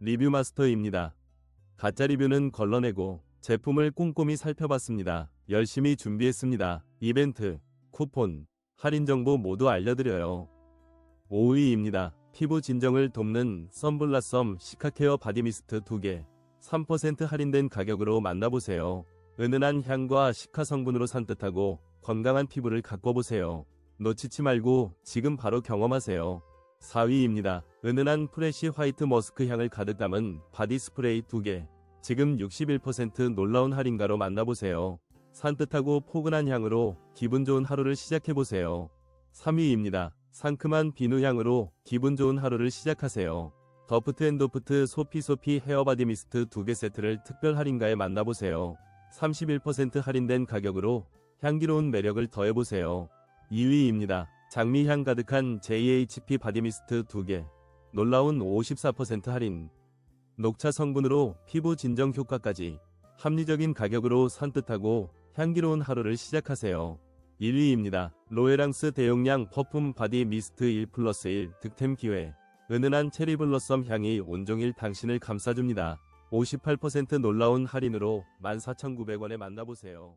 리뷰 마스터입니다. 가짜 리뷰는 걸러내고 제품을 꼼꼼히 살펴봤습니다. 열심히 준비했습니다. 이벤트, 쿠폰, 할인 정보 모두 알려드려요. 5위입니다. 피부 진정을 돕는 선블라썸 시카케어 바디미스트 2개. 3% 할인된 가격으로 만나보세요. 은은한 향과 시카 성분으로 산뜻하고 건강한 피부를 가꿔보세요. 놓치지 말고 지금 바로 경험하세요. 4위입니다. 은은한 프레시 화이트 머스크 향을 가득 담은 바디 스프레이 2개. 지금 61% 놀라운 할인가로 만나보세요. 산뜻하고 포근한 향으로 기분 좋은 하루를 시작해보세요. 3위입니다. 상큼한 비누 향으로 기분 좋은 하루를 시작하세요. 더프트 앤 도프트 소피 소피 헤어 바디 미스트 2개 세트를 특별 할인가에 만나보세요. 31% 할인된 가격으로 향기로운 매력을 더해보세요. 2위입니다. 장미향 가득한 JHP 바디미스트 2개. 놀라운 54% 할인. 녹차 성분으로 피부 진정 효과까지. 합리적인 가격으로 산뜻하고 향기로운 하루를 시작하세요. 1위입니다. 로에랑스 대용량 퍼퓸 바디 미스트 1 플러스 1 득템 기회. 은은한 체리 블러썸 향이 온종일 당신을 감싸줍니다. 58% 놀라운 할인으로 14,900원에 만나보세요.